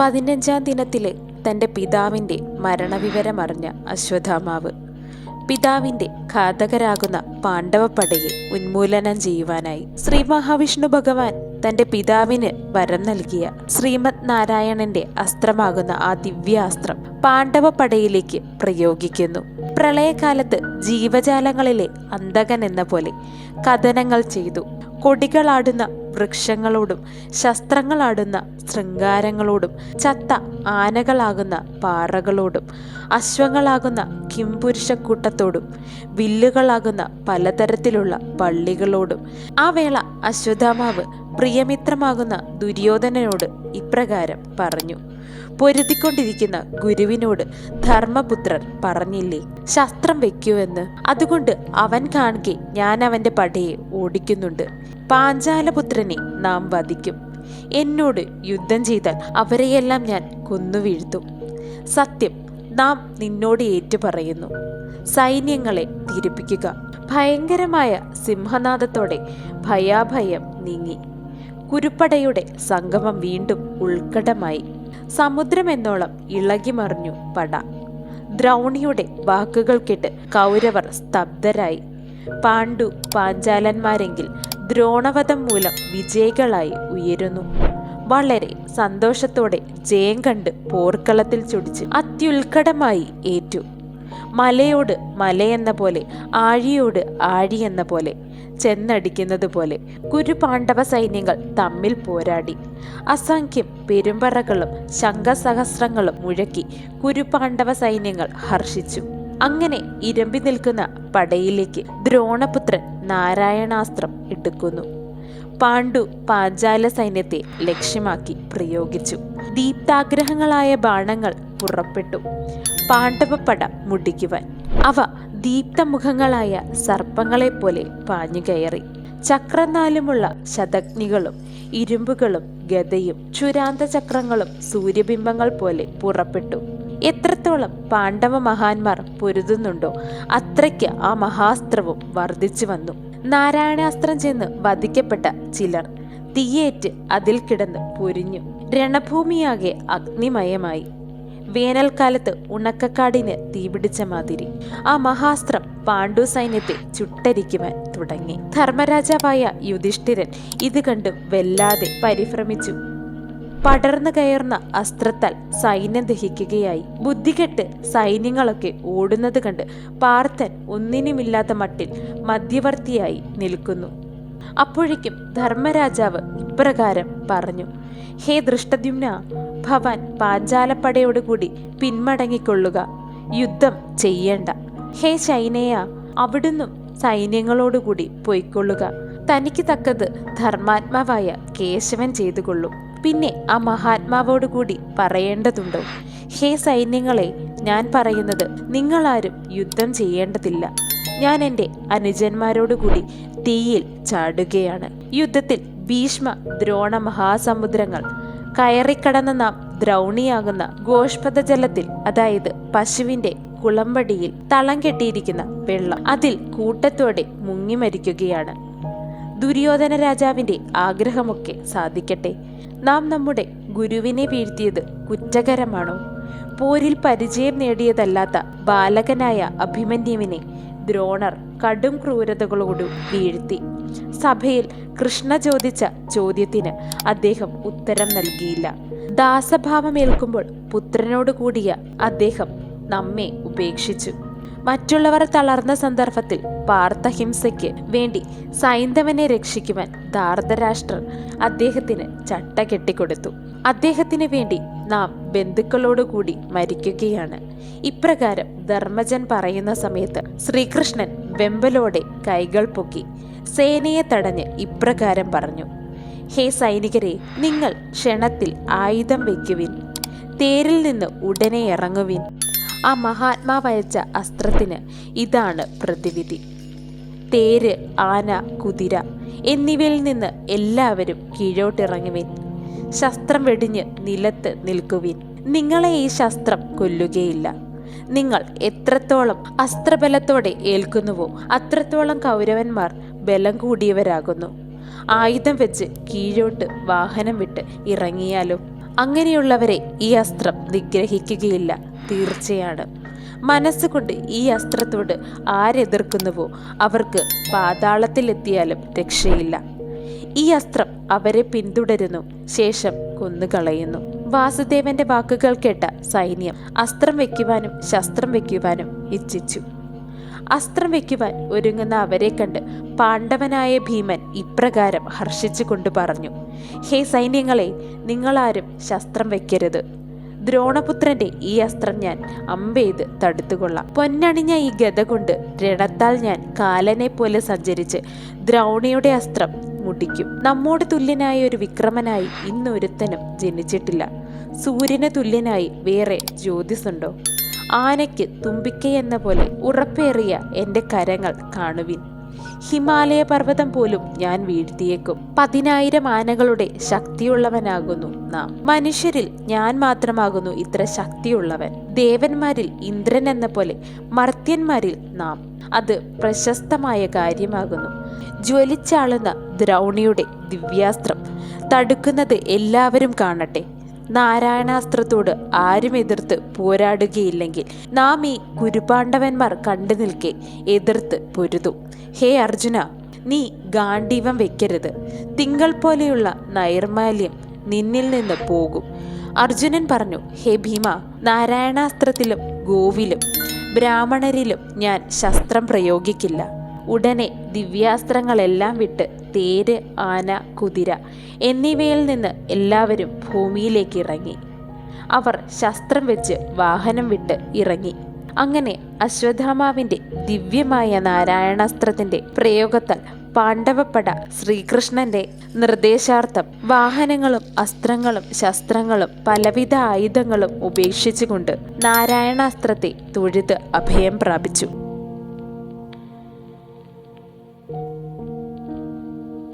പതിനഞ്ചാം ദിനത്തിൽ തന്റെ പിതാവിന്റെ മരണവിവരമറിഞ്ഞ അശ്വത്ഥാമാവ്. പിതാവിന്റെ ഘാതകരാകുന്ന പാണ്ഡവപ്പടയെ ഉന്മൂലനം ചെയ്യുവാനായി ശ്രീ മഹാവിഷ്ണു ഭഗവാൻ തന്റെ പിതാവിന് വരം നൽകിയ ശ്രീമദ് നാരായണന്റെ അസ്ത്രമാകുന്ന ആ ദിവ്യാസ്ത്രം പാണ്ഡവപ്പടയിലേക്ക് പ്രയോഗിക്കുന്നു. പ്രളയകാലത്ത് ജീവജാലങ്ങളിലെ അന്തകൻ എന്ന പോലെ കഥനങ്ങൾ ചെയ്തു. കൊടികളാടുന്ന വൃക്ഷങ്ങളോടും ശസ്ത്രങ്ങളാടുന്ന ശൃംഗാരങ്ങളോടും ചത്ത ആനകളാകുന്ന പാറകളോടും അശ്വങ്ങളാകുന്ന കിംപുരുഷക്കൂട്ടത്തോടും വില്ലുകളാകുന്ന പലതരത്തിലുള്ള പള്ളികളോടും ആ വേള അശ്വത്ഥാമാവ് പ്രിയമിത്രമാകുന്ന ദുര്യോധനനോട് ഇപ്രകാരം പറഞ്ഞു. പൊരുതിക്കൊണ്ടിരിക്കുന്ന ഗുരുവിനോട് ധർമ്മപുത്രർ പറഞ്ഞില്ലേ ശസ്ത്രം വെക്കുവെന്ന്. അതുകൊണ്ട് അവൻ കാണുകെ ഞാൻ അവന്റെ പടയെ ഓടിക്കുന്നുണ്ട്. പാഞ്ചാലപുത്രനെ നാം വധിക്കും. എന്നോട് യുദ്ധം ചെയ്താൽ അവരെയെല്ലാം ഞാൻ കൊന്നുവീഴ്ത്തും സത്യം നാം നിന്നോട് ഏറ്റുപറയുന്നു. സൈന്യങ്ങളെ തിരിപ്പിക്കുക ഭയങ്കരമായ സിംഹനാദത്തോടെ ഭയാഭയം നീങ്ങി. കുരുപ്പടയുടെ സംഗമം വീണ്ടും ഉൾക്കടമായി സമുദ്രമെന്നോളം ഇളകിമറിഞ്ഞു പട. ദ്രൗണിയുടെ വാക്കുകൾ കേട്ട് കൗരവർ സ്തബ്ധരായി. പാണ്ഡു പാഞ്ചാലന്മാരെങ്കിൽ ദ്രോണവധം മൂലം വിജയികളായി ഉയരുന്നു. വളരെ സന്തോഷത്തോടെ ജയം കണ്ട് പോർക്കളത്തിൽ ചൊടിച്ച് അത്യുൽക്കടമായി ഏറ്റു. മലയോട് മലയെന്ന പോലെ ആഴിയോട് ആഴി എന്ന പോലെ ചെന്നടിക്കുന്നത് പോലെ കുരുപാണ്ഡവ സൈന്യങ്ങൾ തമ്മിൽ പോരാടി. അസംഖ്യം പെരുമ്പറകളും ശംഖസഹസ്രങ്ങളും മുഴക്കി കുരുപാണ്ഡവ സൈന്യങ്ങൾ ഹർഷിച്ചു. അങ്ങനെ ഇരമ്പി നിൽക്കുന്ന പടയിലേക്ക് ദ്രോണപുത്രൻ നാരായണാസ്ത്രം എടുക്കുന്നു പാണ്ഡു പാഞ്ചാല സൈന്യത്തെ ലക്ഷ്യമാക്കി പ്രയോഗിച്ചു. ദീപ്താഗ്രഹങ്ങളായ ബാണങ്ങൾ പുറപ്പെട്ടു. പാണ്ഡവപ്പട മുടിക്കുവാൻ. അവ ദീപ്തമുഖങ്ങളായ സർപ്പങ്ങളെപ്പോലെ പാഞ്ഞുകയറി ചക്രനാലുമുള്ള ശതഗ്നികളും ഇരുമ്പുകളും ഗതയും ചുരാന്ത ചക്രങ്ങളും സൂര്യബിംബങ്ങൾ പോലെ പുറപ്പെട്ടു. എത്രത്തോളം പാണ്ഡവ മഹാന്മാർ പൊരുതുന്നുണ്ടോ അത്രയ്ക്ക് ആ മഹാസ്ത്രവും വർദ്ധിച്ചു വന്നു. നാരായണാസ്ത്രം ചെന്ന് വധിക്കപ്പെട്ട ചിലർ തീയേറ്റ് അതിൽ കിടന്ന് പൊരിഞ്ഞു. രണഭൂമിയാകെ അഗ്നിമയമായി. വേനൽക്കാലത്ത് ഉണക്കക്കാടിന് തീപിടിച്ച മാതിരി ആ മഹാസ്ത്രം പാണ്ഡു സൈന്യത്തെ ചുട്ടരിക്കുവാൻ തുടങ്ങി. ധർമ്മരാജാവായ യുധിഷ്ഠിരൻ ഇത് കണ്ട് വല്ലാതെ പരിഭ്രമിച്ചു. പടർന്നു കയറുന്ന അസ്ത്രത്താൽ സൈന്യം ദഹിക്കുകയായി. ബുദ്ധികെട്ട് സൈന്യങ്ങളൊക്കെ ഓടുന്നത് കണ്ട് പാർത്ഥൻ ഒന്നിനുമില്ലാത്ത മട്ടിൽ മധ്യവർത്തിയായി നിൽക്കുന്നു. അപ്പോഴേക്കും ധർമ്മരാജാവ് ഇപ്രകാരം പറഞ്ഞു ഹേ ദൃഷ്ടദ്യുമ്ന ഭവാൻ പാഞ്ചാലപ്പടയോടുകൂടി പിന്മടങ്ങിക്കൊള്ളുക. യുദ്ധം ചെയ്യേണ്ട. ഹേ ശൈനയ അവിടുന്നും സൈന്യങ്ങളോടുകൂടി പൊയ്ക്കൊള്ളുക. തനിക്ക് തക്കത് ധർമാത്മാവായ കേശവൻ ചെയ്തുകൊള്ളും. പിന്നെ ആ മഹാത്മാവോട് കൂടി പറയേണ്ടതുണ്ടോ? ഹേ സൈന്യങ്ങളെ ഞാൻ പറയുന്നത് നിങ്ങളാരും യുദ്ധം ചെയ്യേണ്ടതില്ല. ഞാൻ എന്റെ അനുജന്മാരോടുകൂടി തീയിൽ ചാടുകയാണ്. യുദ്ധത്തിൽ ഭീഷ്മ ദ്രോണ മഹാസമുദ്രങ്ങൾ കയറിക്കടന്ന നാം ദ്രൗണിയാകുന്ന ഗോഷ്പത ജലത്തിൽ അതായത് പശുവിന്റെ കുളമ്പടിയിൽ തളം കെട്ടിയിരിക്കുന്ന വെള്ളം അതിൽ കൂട്ടത്തോടെ മുങ്ങി മരിക്കുകയാണ്. ദുര്യോധന രാജാവിന്റെ ആഗ്രഹമൊക്കെ സാധിക്കട്ടെ. നാം നമ്മുടെ ഗുരുവിനെ വീഴ്ത്തിയത് കുറ്റകരമാണോ? പോരിൽ പരിചയം നേടിയതല്ലാത്ത ബാലകനായ അഭിമന്യുവിനെ ദ്രോണർ കടും ക്രൂരതകളോട് വീഴ്ത്തി. സഭയിൽ കൃഷ്ണ ചോദിച്ച ചോദ്യത്തിന് അദ്ദേഹം ഉത്തരം നൽകിയില്ല. ദാസഭാവമേൽക്കുമ്പോൾ പുത്രനോട് കൂടിയ അദ്ദേഹം നമ്മെ ഉപേക്ഷിച്ചു. മറ്റുള്ളവർ തളർന്ന സന്ദർഭത്തിൽ പാർത്ഥഹിംസയ്ക്ക് വേണ്ടി സൈന്ധവനെ രക്ഷിക്കുവാൻ ധാർതരാഷ്ട്രർ അദ്ദേഹത്തിന് ചട്ട കെട്ടിക്കൊടുത്തു. അദ്ദേഹത്തിന് വേണ്ടി നാം ബന്ധുക്കളോടുകൂടി മരിക്കുകയാണ്. ഇപ്രകാരം ധർമ്മജൻ പറയുന്ന സമയത്ത് ശ്രീകൃഷ്ണൻ വെമ്പലോടെ കൈകൾ പൊക്കി സേനയെ തടഞ്ഞ് ഇപ്രകാരം പറഞ്ഞു ഹേ സൈനികരെ നിങ്ങൾ ക്ഷണത്തിൽ ആയുധം വയ്ക്കുവിൻ തേരിൽ നിന്ന് ഉടനെ ഇറങ്ങുവിൻ. ആ മഹാത്മാവയച്ച അസ്ത്രത്തിന് ഇതാണ് പ്രതിവിധി. തേര് ആന കുതിര എന്നിവയിൽ നിന്ന് എല്ലാവരും കീഴോട്ടിറങ്ങുവിൻ. ശസ്ത്രം വെടിഞ്ഞ് നിലത്ത് നിൽക്കുവിൻ. നിങ്ങളെ ഈ ശസ്ത്രം കൊല്ലുകയില്ല. നിങ്ങൾ എത്രത്തോളം അസ്ത്രബലത്തോടെ ഏൽക്കുന്നുവോ അത്രത്തോളം കൗരവന്മാർ ബലം കൂടിയവരാകുന്നു. ആയുധം വെച്ച് കീഴോട്ട് വാഹനം വിട്ട് ഇറങ്ങിയാലോ? അങ്ങനെയുള്ളവരെ ഈ അസ്ത്രം നിഗ്രഹിക്കുകയില്ല. തീർച്ചയാണ്. മനസ്സുകൊണ്ട് ഈ അസ്ത്രത്തോട് ആരെതിർക്കുന്നുവോ അവർക്ക് പാതാളത്തിലെത്തിയാലും രക്ഷയില്ല. ഈ അസ്ത്രം അവരെ പിന്തുടരുന്നു ശേഷം കൊന്നുകളയുന്നു. വാസുദേവന്റെ വാക്കുകൾ കേട്ട സൈന്യം അസ്ത്രം വയ്ക്കുവാനും ശസ്ത്രം വയ്ക്കുവാനും ഇച്ഛിച്ചു. അസ്ത്രം വയ്ക്കുവാൻ ഒരുങ്ങുന്ന അവരെ കണ്ട് പാണ്ഡവനായ ഭീമൻ ഇപ്രകാരം ഹർഷിച്ചുകൊണ്ട് പറഞ്ഞു ഹേ സൈന്യങ്ങളെ നിങ്ങളാരും ശസ്ത്രം വയ്ക്കരുത് ദ്രോണപുത്രന്റെ ഈ അസ്ത്രം ഞാൻ അമ്പെയ്ത് തടുത്തുകൊള്ളാം. പൊന്നണിഞ്ഞ ഈ ഗത കൊണ്ട് രണത്താൽ ഞാൻ കാലനെ പോലെ സഞ്ചരിച്ച് ദ്രൗണിയുടെ അസ്ത്രം മുടിക്കും. നമ്മോട് തുല്യനായ ഒരു വിക്രമനായി ഇന്നൊരുത്തനും ജനിച്ചിട്ടില്ല. സൂര്യന് തുല്യനായി വേറെ ജ്യോതിസുണ്ടോ? ആനയ്ക്ക് തുമ്പിക്കയെന്ന പോലെ ഉറപ്പേറിയ എന്റെ കരങ്ങൾ കാണുവിൻ. ഹിമാലയ പർവതം പോലും ഞാൻ വീഴ്ത്തിയേക്കും. പതിനായിരം ആനകളുടെ ശക്തിയുള്ളവനാകുന്നു നാം. മനുഷ്യരിൽ ഞാൻ മാത്രമാകുന്നു ഇത്ര ശക്തിയുള്ളവൻ. ദേവന്മാരിൽ ഇന്ദ്രൻ എന്ന പോലെ മർത്യന്മാരിൽ നാം. അത് പ്രശസ്തമായ കാര്യമാകുന്നു. ജ്വലിച്ചാളുന്ന ദ്രൗണിയുടെ ദിവ്യാസ്ത്രം. തടുക്കുന്നത് എല്ലാവരും കാണട്ടെ. നാരായണാസ്ത്രത്തോട് ആരും എതിർത്ത് പോരാടുകയില്ലെങ്കിൽ നാം ഈ കുരുപാണ്ഡവന്മാർ കണ്ടു നിൽക്കെ എതിർത്ത് പൊരുതു. ഹേ അർജുന നീ ഗാണ്ഡീവം വെക്കരുത്. തിങ്കൾ പോലെയുള്ള നൈർമാല്യം നിന്നിൽ നിന്ന് പോകും. അർജുനൻ പറഞ്ഞു ഹേ ഭീമ നാരായണാസ്ത്രത്തിലും ഗോവിലും ബ്രാഹ്മണരിലും ഞാൻ ശസ്ത്രം പ്രയോഗിക്കില്ല. ഉടനെ ദിവ്യാസ്ത്രങ്ങളെല്ലാം വിട്ട് തേര് ആന കുതിര എന്നിവയിൽ നിന്ന് എല്ലാവരും ഭൂമിയിലേക്ക് ഇറങ്ങി. അവർ ശസ്ത്രം വെച്ച് വാഹനം വിട്ട് ഇറങ്ങി. അങ്ങനെ അശ്വത്ഥാമാവിന്റെ ദിവ്യമായ നാരായണാസ്ത്രത്തിന്റെ പ്രയോഗത്താൽ പാണ്ഡവപ്പട ശ്രീകൃഷ്ണന്റെ നിർദ്ദേശാർത്ഥം വാഹനങ്ങളും അസ്ത്രങ്ങളും ശസ്ത്രങ്ങളും പലവിധ ആയുധങ്ങളും ഉപേക്ഷിച്ചുകൊണ്ട് നാരായണാസ്ത്രത്തെ തൊഴുത് അഭയം പ്രാപിച്ചു.